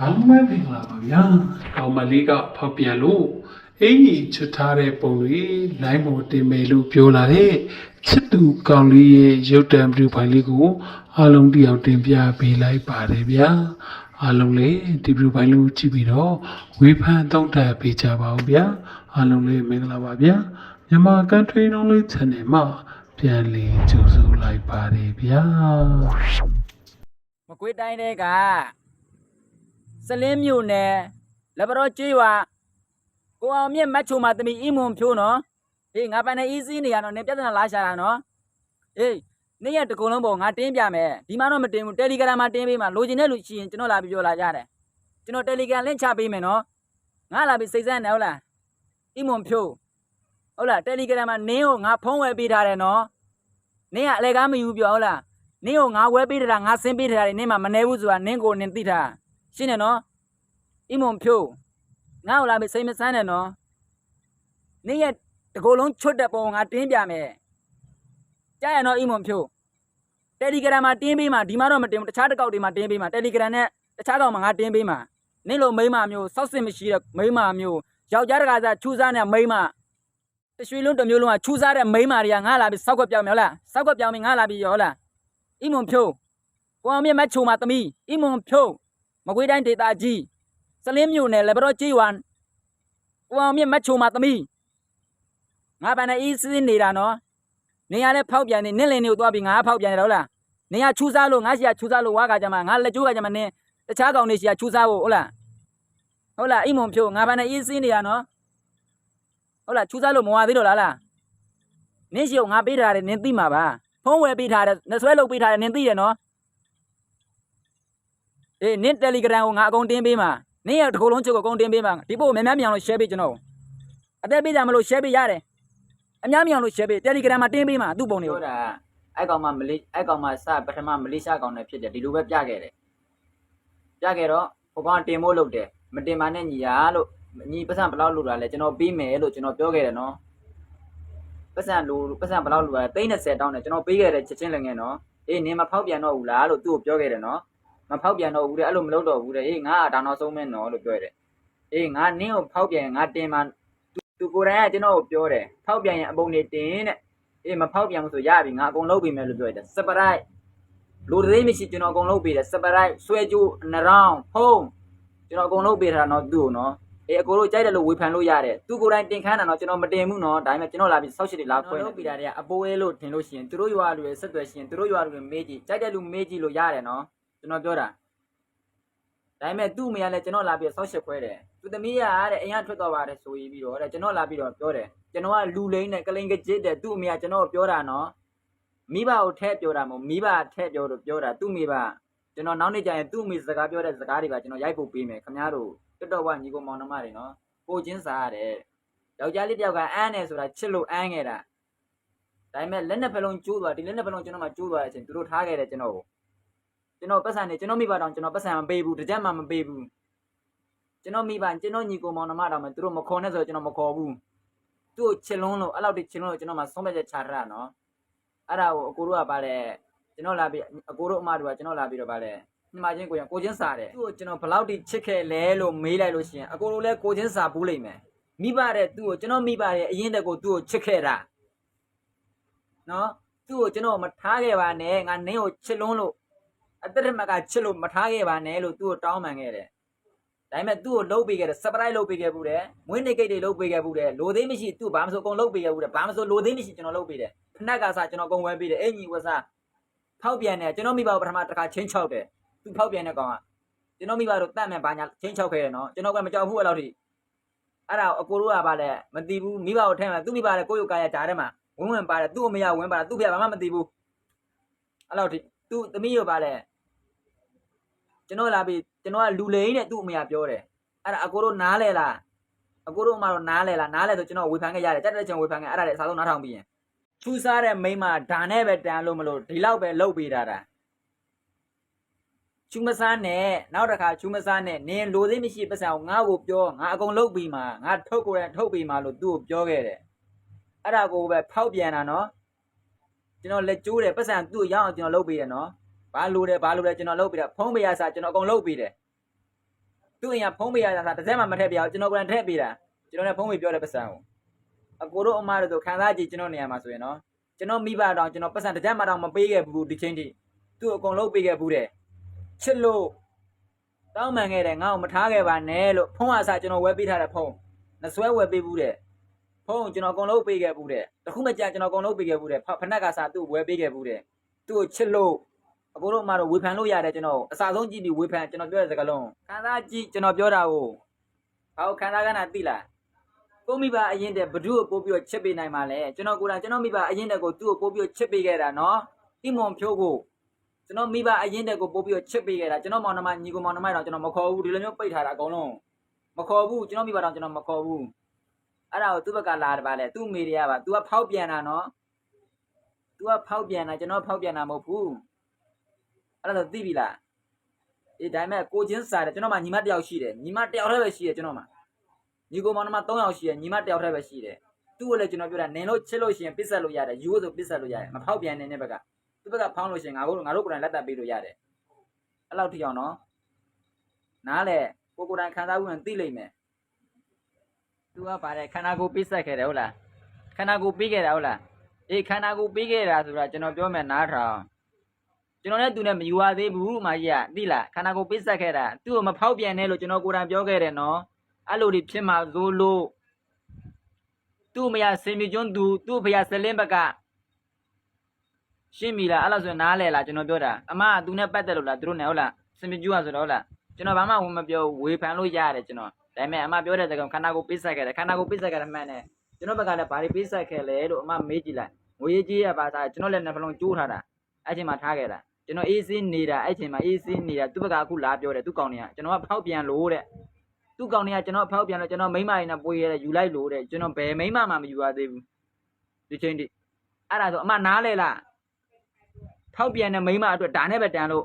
အားလုံးပဲပြင်လာပါဗျာကောင်မလေးကဖောက်ပြန်လို့အင်ကြီးချွတ်ထားတဲ့ပုံတွေလိုင်းပေါ်တင်မယ်လို့ပြောလာတဲ့ချစ်သူကောင်လေးရဲ့ရုပ်တံဗီဒီယိုဖိုင်လေးကိုအားလုံးတယောက်တင်ပြပေးလိုက်ပါတယ်ဗျာအားလုံးလည်းဒီဗီဒီယိုဖိုင်လေးကိုကြည့်ပြီးတော့ဝေဖန်သုံးသပ်ပေးကြပါဦးဗျာအားလုံးလည်းမင်္ဂလာပါဗျာမြန်မာကန်ထရီလုံးလေး channel မှာပြန်လည်ကြိုဆိုလိုက်ပါတယ်ဗျာမကွေးတိုင်းတဲ့က စလင်းမြို့နယ်လက်ပတော်ကျွေးဝကိုအောင်မြင့်မတ်ချိုမှာတမီအီမွန်ဖြိုးနော်ဟေးငါပန်နေအီးစီးနေရတော့နေပြဿနာလာရှာတာနော်ဟေးနေ့ရက်တစ်ကုံလုံးပေါ်ငါတင်းပြမယ်ဒီမှာတော့မတင်ဘူးတယ်လီဂရမ်မှာတင်းပေးမှာလိုချင်တဲ့လူရှိရင်ကျွန်တော်လာပြီးပြောလာကြတယ်ကျွန်တော်တယ်လီဂရမ်လင့်ချပေးမယ်နော်ငါလာပြီးစိတ်ဆန်းနေဟုတ်လားအီမွန်ဖြိုးဟုတ်လားတယ်လီဂရမ်မှာနင်းကိုငါဖုံးဝယ်ပေးထားတယ်နော်နင်းကအလဲကားမယူပြောဟုတ်လားနင်းကိုငါဝဲပေးတာငါဆင်းပေးတာနင်းမှမနေဘူးဆိုတာနင်းကိုနင်းသိတာ ရှင်းတယ်နော်အီမွန်ဖြိုးငါ့ကိုလာပြီးစိတ်မဆန်းနဲ့နော်နင်းရဲ့တကိုယ်လုံးချွတ်တဲ့ပုံငါတင်းပြမယ်ကြားရနော်အီမွန်ဖြိုးတယ်လီဂရမ်မှာတင်းပေးမှာဒီမှာတော့မတင်းဘူးတခြားတစ်ကောက်တွေမှာတင်းပေးမှာတယ်လီဂရမ်နဲ့တခြားကောင်မှာငါတင်းပေးမှာနင်းလိုမိန်းမမျိုးစောက်စစ်မရှိတဲ့မိန်းမမျိုးယောက်ျားတကားစားချူစားတဲ့မိန်းမတရွှေလုံးတစ်မျိုးလုံးကချူစားတဲ့မိန်းမတွေကငါလာပြီးစောက်ကွက်ပြောင်းမယ်ဟုတ်လားစောက်ကွက်ပြောင်းပြီးငါလာပြီးရောဟုတ်လားအီမွန်ဖြိုးကိုအောင်မြင့်မတ်ချိုမာသမီးအီမွန်ဖြိုး မကွေးတိုင်းဒေသကြီးစလင်းမြို့နယ်လက်ပတော်ကြီးဝမ်ကိုအောင်မြင့်မတ်ချိုမာသမီးငါပန်နေအီးစင်းနေတာနော်နေရလဲဖောက်ပြန်နေနင့်လင်နေကိုသွားပြီးငါဖောက်ပြန်နေတော့လားနေရချူစားလို့ငါရှိရချူစားလို့ဝါကကြမှာငါလက်ကျိုးကကြမှာနင်းတခြားကောင်နေရှိရချူစားဖို့ဟုတ်လားဟုတ်လားအီမွန်ဖြိုးငါပန်နေအီးစင်းနေတာနော်ဟုတ်လားချူစားလို့မဝသေးတော့လားလားနင်းရှိကိုငါပေးထားတယ်နင်းသိမှာပါဖုံးဝယ်ပေးထားတယ်နှဆွဲလုပ်ပေးထားတယ်နင်သိတယ်နော် အေးနင်တယ်လီဂရမ်ကိုငါအကုန်တင်းပေးမှာနင်ရဲ့တစ်ခုလုံးချုပ်ကိုအကုန်တင်းပေးမှာဒီပို့မြန်မြန်မြောင်လို့ share ပေးကျွန်တော်အသက်ပေးကြမလို့ share ပေးရတယ်အများမြောင်လို့ share ပေးတယ်လီဂရမ်မှာတင်းပေးမှာသူ့ပုံတွေကိုပြောတာအဲ့ကောင်မှမလေးအဲ့ကောင်မှစပထမမလေးရှားကောင်နဲ့ဖြစ်တယ်ဒီလိုပဲပြခဲ့တယ်ပြခဲ့တော့ဟိုကောင်တင်မို့လုပ်တယ်မတင်ပါနဲ့ညီရလို့ညီပတ်စံဘယ်လောက်လို့တာလဲကျွန်တော်ပြီးမယ်လို့ကျွန်တော်ပြောခဲ့တယ်နော်ပတ်စံလို့ပတ်စံဘယ်လောက်လို့တာလဲ30တောင်းတယ်ကျွန်တော်ပေးခဲ့တယ်ချက်ချင်းလည်းငယ်နော်အေးနင်မဖောက်ပြန်တော့ဘူးလားလို့သူ့ကိုပြောခဲ့တယ်နော် မဖောက်ပြန်တော့ဘူးတဲ့အဲ့လိုမလုပ်တော့ဘူးတဲ့အေးငါအတောင်နောက်ဆုံးမဲနော်လို့ပြောတယ်အေးငါနင်းကိုဖောက်ပြန်ငါတင်ပါသူကိုယ်တိုင်ကကျွန်တော်ကိုပြောတယ်ဖောက်ပြန်ရင်အပုံနေတင်တဲ့အေးမဖောက်ပြန်ဘူးဆိုရပြီငါအကုန်လုပ်ပေးမယ်လို့ပြောတယ်စပရိုက်လူတွေမရှိကျွန်တော်အကုန်လုပ်ပေးတယ်စပရိုက်ဆွဲကျိုးနရောင်းဖုံးကျွန်တော်အကုန်လုပ်ပေးထားတော့သူ့ကိုနော်အေးအကိုတို့ကြိုက်တယ်လို့ဝေဖန်လို့ရတယ်သူကိုယ်တိုင်တင်ခမ်းတာတော့ကျွန်တော်မတင်ဘူးနော်ဒါပေမဲ့ကျွန်တော်လာပြီးဆောက်ရှစ်တွေလာခွဲလုပ်ပေးတာတွေကအပိုးအဲလို့ထင်လို့ရှိရင်သူတို့ရွာလူတွေဆက်သွယ်ရှိရင်သူတို့ရွာလူတွေမေးကြည့်ကြိုက်တဲ့လူမေးကြည့်လို့ရတယ်နော် ကျွန်တော်ပြောတာဒါပေမဲ့သူ့မိရလဲကျွန်တော်လာပြီးဆောက်ရှစ်ခွဲတယ်သူသမီးရတဲ့အိမ်ကထွက်သွားပါတယ်ဆိုပြီးတော့တဲ့ကျွန်တော်လာပြီးတော့ပြောတယ်ကျွန်တော်ကလူလိမ့်နဲ့ကလိန်ကကြစ်တဲ့သူ့အမေကကျွန်တော်ပြောတာနော်မိဘကိုထဲပြောတာမဟုတ်မိဘထဲပြောလို့ပြောတာသူ့မိဘကျွန်တော်နောက်နေ့ကျရင်သူ့မိစကားပြောတဲ့စကားတွေပါကျွန်တော်ရိုက်ဖို့ပေးမယ်ခင်ဗျားတို့တော်တော်ကညီကိုမောင်နှမတွေနော်ကိုချင်းစားရတယ်ယောက်ျားလေးတယောက်ကအန်းနေဆိုတာချစ်လို့အန်းခဲ့တာဒါပေမဲ့လက်နှစ်ဖက်လုံးကျိုးသွားဒီလက်နှစ်ဖက်လုံးကျွန်တော်မှကျိုးသွားတဲ့အချိန်သူတို့ထားခဲ့တယ်ကျွန်တော် ကိုကျွန်တော်ပတ်စံနေကျွန်တော်မိဘတောင်ကျွန်တော်ပတ်စံမပေးဘူးတစ်ချက်မှမပေးဘူးကျွန်တော်မိဘကျွန်တော်ညီကိုမောင်နှမတောင်မှသူတို့မခေါ်နဲ့ဆိုတော့ကျွန်တော်မခေါ်ဘူးသူ့ကိုချစ်လုံးလို့အဲ့လောက်ထိချစ်လုံးလို့ကျွန်တော်မှဆုံးဖြတ်ချက်ချရတာနော်အဲ့ဒါကိုအကိုတို့ကပါလေကျွန်တော်လာပြီးအကိုတို့အမတို့ကကျွန်တော်လာပြီးတော့ပါလေညီမချင်းကိုရကိုချင်းစားတယ်သူ့ကိုကျွန်တော်ဘယ်လောက်ထိချစ်ခဲ့လဲလို့မေးလိုက်လို့ရှိရင်အကိုတို့လည်းကိုချင်းစားဘူးလိမ့်မယ်မိဘတဲ့သူ့ကိုကျွန်တော်မိဘရဲ့အရင်တည်းကိုသူ့ကိုချစ်ခဲ့တာနော်သူ့ကိုကျွန်တော်မထားခဲ့ပါနဲ့ငါနင်းကိုချစ်လုံးလို့ အတ္တရမကချစ်လို့မထားခဲ့ပါနဲ့လို့သူ့ကိုတောင်းပန်ခဲ့တယ်ဒါပေမဲ့သူ့ကိုလှုပ်ပေးခဲ့တယ် surprise လှုပ်ပေးခဲ့ဘူးတယ်မွေးနေ့ကိတ်တွေလှုပ်ပေးခဲ့ဘူးတယ်လိုသေးမရှိသူ့ဘာမှမဆိုအကုန်လှုပ်ပေးခဲ့ဘူးတယ်ဘာမှမဆိုလိုသေးမရှိကျွန်တော်လှုပ်ပေးတယ်ဖနက်ကစားကျွန်တော်အကုန်ဝဲပေးတယ်အင်ကြီးဝက်စားဖောက်ပြန်တယ်ကျွန်တော်မိဘကိုပထမတစ်ခါချင်းချောက်တယ်သူဖောက်ပြန်တဲ့ကောင်ကကျွန်တော်မိဘတို့တတ်မဲ့ဘာညာချင်းချောက်ခဲ့တယ်နော်ကျွန်တော်ကမကြောက်ဘူးအဲ့လောက်ထိအဲ့ဒါကိုအကိုတို့ကပါလဲမသိဘူးမိဘကိုထဲမှာသူ့မိဘလည်းကိုယ့်ရုပ်ကာယဓာတ်ထဲမှာဝင်ဝင်ပါတယ်သူ့အမေကဝင်ပါတယ်သူ့ဖေကဘာမှမသိဘူးအဲ့လောက်ထိသူ့သမီးရောပါလဲ ကျွန်တော်လာပြီးကျွန်တော်ကလူလိန်နဲ့သူ့အမေကပြောတယ်အဲ့ဒါအကိုတို့နားလဲလားအကိုတို့အမတော့နားလဲလားနားလဲဆိုကျွန်တော်ဝေဖန်ခဲ့ရတယ်တက်တဲ့ချိန်ဝေဖန်ခဲ့အဲ့ဒါလည်းအစားဆုံးနားထောင်ပြီးရင်ထူးစားတဲ့မိန်းမဒါနဲ့ပဲတန်လို့မလို့ဒီလောက်ပဲလှုပ်ပေးတာတာချူမဆန်းနဲ့နောက်တစ်ခါချူမဆန်းနဲ့နင်လိုသေးမရှိပတ်စံကိုငါ့ကိုပြောငါအကုန်လှုပ်ပြီးမှငါထုတ်ကိုယ်ရထုတ်ပြီးမှလို့သူ့ကိုပြောခဲ့တယ်အဲ့ဒါကိုပဲဖောက်ပြန်တာနော်ကျွန်တော်လက်ကျိုးတယ်ပတ်စံသူ့ကိုရအောင်ကျွန်တော်လှုပ်ပေးတယ်နော် ဘာလို့လဲဘာလို့လဲကျွန်တော်လုပ်ပေးတာဖုံးပေးရစားကျွန်တော်အကုန်လုပ်ပေးတယ်သူ့အိမ်ကဖုံးပေးရတာတစ်စက်မှမထည့်ပြအောင်ကျွန်တော်ကလည်းထည့်ပေးတာကျွန်တော်လည်းဖုံးပေးပြောတဲ့ပတ်စံကိုအကိုတို့အမတို့ဆိုခံစားကြည့်ကျွန်တော်နေရာမှာဆိုရင်နော်ကျွန်တော်မိဘတောင်ကျွန်တော်ပတ်စံတစ်စက်မှတောင်မပေးခဲ့ဘူးဒီချင်းထိသူ့အကုန်လုံးပေးခဲ့ဘူးတဲ့ချစ်လို့တောင်းပန်ခဲ့တယ်ငါ့ကိုမထားခဲ့ပါနဲ့လို့ဖုံးအစားကျွန်တော်ဝယ်ပေးထားတဲ့ဖုံးနှဆွဲဝယ်ပေးဘူးတဲ့ဖုံးကျွန်တော်အကုန်လုံးပေးခဲ့ဘူးတဲ့တခုမှကြာကျွန်တော်အကုန်လုံးပေးခဲ့ဘူးတဲ့ဖနက်ကစားသူ့ဝယ်ပေးခဲ့ဘူးတဲ့သူ့ကိုချစ်လို့ အကိုတို့အမတို့ဝေဖန်လို့ရတယ်ကျွန်တော်အစားဆုံးကြည့်ပြီးဝေဖန်ကျွန်တော်ပြောတဲ့စကားလုံးခံစားကြည့်ကျွန်တော်ပြောတာကိုဘာလို့ခံစားကနာသိလားကိုမိဘအရင်တည်းဘဒုကိုပို့ပြီးတော့ချစ်ပေးနိုင်ပါလေကျွန်တော်ကိုယ်တိုင်ကျွန်တော်မိဘအရင်တည်းကိုသူ့ကိုပို့ပြီးတော့ချစ်ပေးခဲ့တာနော်တိမွန်ဖြိုးကိုကျွန်တော်မိဘအရင်တည်းကိုပို့ပြီးတော့ချစ်ပေးခဲ့တာကျွန်တော်မောင်နှမညီကိုမောင်နှမတော့ကျွန်တော်မခေါ်ဘူးဒီလိုမျိုးပိတ်ထားတာအကုန်လုံးမခေါ်ဘူးကျွန်တော်မိဘတော့ကျွန်တော်မခေါ်ဘူးအဲ့ဒါကိုသူ့ဘက်ကလာတယ်ပါလေသူ့မိတွေကပါ तू ကဖောက်ပြန်တာနော် तू ကဖောက်ပြန်တာကျွန်တော်ဖောက်ပြန်တာမဟုတ်ဘူး အဲ့ဒါဆိုသိပြီလားအေးဒါပေမဲ့ကိုချင်းစားတယ်ကျွန်တော်မှညီမတစ်ယောက်ရှိတယ်ညီမတစ်ယောက်တည်းပဲရှိတယ်ကျွန်တော်မှညီကိုမောင်နှမ3ယောက်ရှိတယ်ညီမတစ်ယောက်တည်းပဲရှိတယ်သူ့ကိုလည်းကျွန်တော်ပြောတာနင်လို့ချစ်လို့ရှိရင်ပစ်ဆက်လို့ရတယ်ယူလို့ဆိုပစ်ဆက်လို့ရတယ်မဖောက်ပြန်နေတဲ့ဘက်ကသူ့ဘက်ကဖောင်းလို့ရှိရင်ငါတို့ငါတို့ကိုယ်တိုင်လက်တပေးလို့ရတယ်အဲ့လောက်ထိအောင်နော်နားလေကိုကိုယ်တိုင်ခံစားမှုနဲ့သိလိမ့်မယ်သူကပါတယ်ခန္ဓာကိုယ်ပစ်ဆက်ခဲ့တယ်ဟုတ်လားခန္ဓာကိုယ်ပြီးခဲ့တာဟုတ်လားအေးခန္ဓာကိုယ်ပြီးခဲ့တာဆိုတာကျွန်တော်ပြောမယ်နားထောင် ကျွန်တော်နဲ့သူနဲ့မယူရသေးဘူးမကြီးကသိလားခန္ဓာကိုယ်ပစ်ဆက်ခဲ့တာသူ့ကိုမဖောက်ပြန်နဲ့လို့ကျွန်တော်ကိုယ်တိုင်ပြောခဲ့တယ်နော်အဲ့လိုတွေဖြစ်မှာဇိုးလို့သူ့မယားစင်မီကျွန်းသူသူ့ဖယားဆလင်းဘက်ကရှင်းပြီလားအဲ့လိုဆိုရင်နားလဲလားကျွန်တော်ပြောတာအမကသူနဲ့ပတ်သက်လို့လားသူတို့နဲ့ဟုတ်လားစင်မီကျွန်းကဆိုတော့ဟုတ်လားကျွန်တော်ဘာမှဝင်မပြောဝေဖန်လို့ရတယ်ကျွန်တော်ဒါပေမဲ့အမပြောတဲ့စကားခန္ဓာကိုယ်ပစ်ဆက်ခဲ့တယ်ခန္ဓာကိုယ်ပစ်ဆက်ခဲ့တယ်မှန်တယ်ကျွန်တော်ဘက်ကလည်းဘာတွေပစ်ဆက်ခဲ့လဲလို့အမမေးကြည့်လိုက်ငွေကြီးရပါသားကျွန်တော်လည်းနှလုံးကျိုးထားတာအဲ့ချိန်မှာထားခဲ့တာ ကျွန်တော်အေးစင်းနေတာအဲ့ချိန်မှာအေးစင်းနေတာသူ့ဘက်ကအခုလာပြောတယ်သူ့ကောင်တွေကကျွန်တော်ကဖောက်ပြန်လို့တဲ့သူ့ကောင်တွေကကျွန်တော်ဖောက်ပြန်လို့ကျွန်တော်မိမရင်းနဲ့ပွေရဲယူလိုက်လို့တဲ့ကျွန်တော်ဘယ်မိမမှမယူရသေးဘူးဒီချိန်ထိအဲ့ဒါဆိုအမနားလဲလားဖောက်ပြန်တဲ့မိမအတွက်ဒါနဲ့ပဲတန်လို့